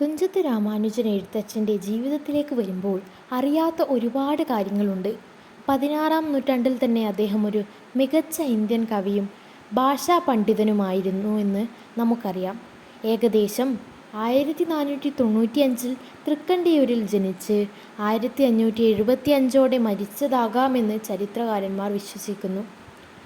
തുഞ്ചത്ത് രാമാനുജൻ എഴുത്തച്ഛന്റെ ജീവിതത്തിലേക്ക് വരുമ്പോൾ അറിയാത്ത ഒരുപാട് കാര്യങ്ങളുണ്ട്. പതിനാറാം നൂറ്റാണ്ടിൽ തന്നെ അദ്ദേഹം ഒരു മികച്ച ഇന്ത്യൻ കവിയും ഭാഷാ പണ്ഡിതനുമായിരുന്നു എന്ന് നമുക്കറിയാം. ഏകദേശം ആയിരത്തി നാനൂറ്റി തൊണ്ണൂറ്റി അഞ്ചിൽ തൃക്കണ്ടിയൂരിൽ ജനിച്ച് ആയിരത്തി അഞ്ഞൂറ്റി എഴുപത്തി അഞ്ചോടെ മരിച്ചതാകാമെന്ന് ചരിത്രകാരന്മാർ വിശ്വസിക്കുന്നു.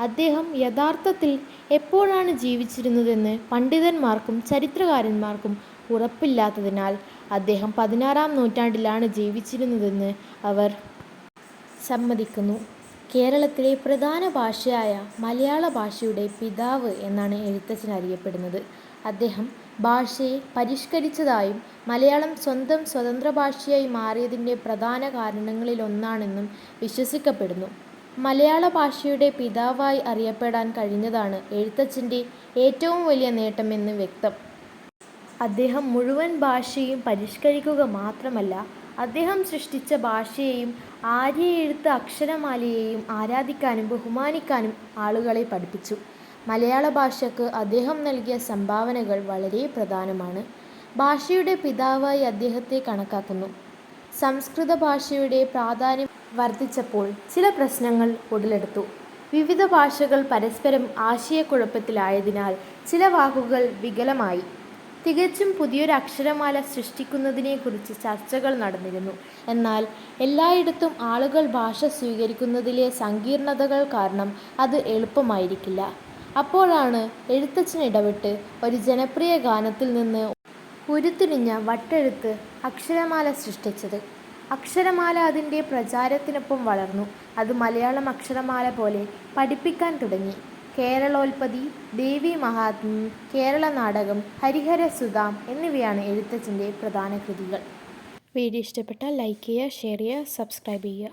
അദ്ദേഹം യഥാർത്ഥത്തിൽ എപ്പോഴാണ് ജീവിച്ചിരുന്നതെന്ന് പണ്ഡിതന്മാർക്കും ചരിത്രകാരന്മാർക്കും ഉറപ്പില്ലാത്തതിനാൽ അദ്ദേഹം പതിനാറാം നൂറ്റാണ്ടിലാണ് ജീവിച്ചിരുന്നതെന്ന് അവർ സമ്മതിക്കുന്നു. കേരളത്തിലെ പ്രധാന ഭാഷയായ മലയാള ഭാഷയുടെ പിതാവ് എന്നാണ് എഴുത്തച്ഛൻ അറിയപ്പെടുന്നത്. അദ്ദേഹം ഭാഷയെ പരിഷ്കരിച്ചതായും മലയാളം സ്വന്തം സ്വതന്ത്ര ഭാഷയായി മാറിയതിന്റെ പ്രധാന കാരണങ്ങളിലൊന്നാണെന്നും വിശ്വസിക്കപ്പെടുന്നു. മലയാള ഭാഷയുടെ പിതാവായി അറിയപ്പെടാൻ കഴിഞ്ഞതാണ് എഴുത്തച്ഛന്റെ ഏറ്റവും വലിയ നേട്ടമെന്ന് വ്യക്തം. അദ്ദേഹം മുഴുവൻ ഭാഷയും പരിഷ്കരിക്കുക മാത്രമല്ല അദ്ദേഹം സൃഷ്ടിച്ച ഭാഷയെയും ആര്യ എഴുത്ത് അക്ഷരമാലയെയും ആരാധിക്കാനും ബഹുമാനിക്കാനും ആളുകളെ പഠിപ്പിച്ചു. മലയാള ഭാഷയ്ക്ക് അദ്ദേഹം നൽകിയ സംഭാവനകൾ വളരെ പ്രധാനമാണ്. ഭാഷയുടെ പിതാവായി അദ്ദേഹത്തെ കണക്കാക്കുന്നു. സംസ്കൃത ഭാഷയുടെ പ്രാധാന്യം വർദ്ധിച്ചപ്പോൾ ചില പ്രശ്നങ്ങൾ ഉടലെടുത്തു. വിവിധ ഭാഷകൾ പരസ്പരം ആശയക്കുഴപ്പത്തിലായതിനാൽ ചില വാക്കുകൾ വികലമായി. തികച്ചും പുതിയൊരു അക്ഷരമാല സൃഷ്ടിക്കുന്നതിനെക്കുറിച്ച് ചർച്ചകൾ നടന്നിരുന്നു. എന്നാൽ എല്ലായിടത്തും ആളുകൾ ഭാഷ സ്വീകരിക്കുന്നതിലെ സങ്കീർണതകൾ കാരണം അത് എളുപ്പമായിരിക്കില്ല. അപ്പോഴാണ് എഴുത്തച്ഛൻ ഇടപെട്ട് ഒരു ജനപ്രിയ ഗാനത്തിൽ നിന്ന് ഉരുത്തിരിഞ്ഞ വട്ടെഴുത്ത് അക്ഷരമാല സൃഷ്ടിച്ചത്. അക്ഷരമാല അതിന്റെ പ്രചാരത്തിനൊപ്പം വളർന്നു. അത് മലയാളം അക്ഷരമാല പോലെ പഠിപ്പിക്കാൻ തുടങ്ങി. കേരളോൽപ്പത്തി ദേവി മഹാത്മ്യം കേരള നാടകം ഹരിഹര സുധാം എന്നിവയാണ് എഴുത്തച്ഛന്റെ പ്രധാന കൃതികൾ. വീഡിയോ ഇഷ്ടപ്പെട്ടാൽ ലൈക്ക് ചെയ്യുക ഷെയർ ചെയ്യുക സബ്സ്ക്രൈബ് ചെയ്യുക.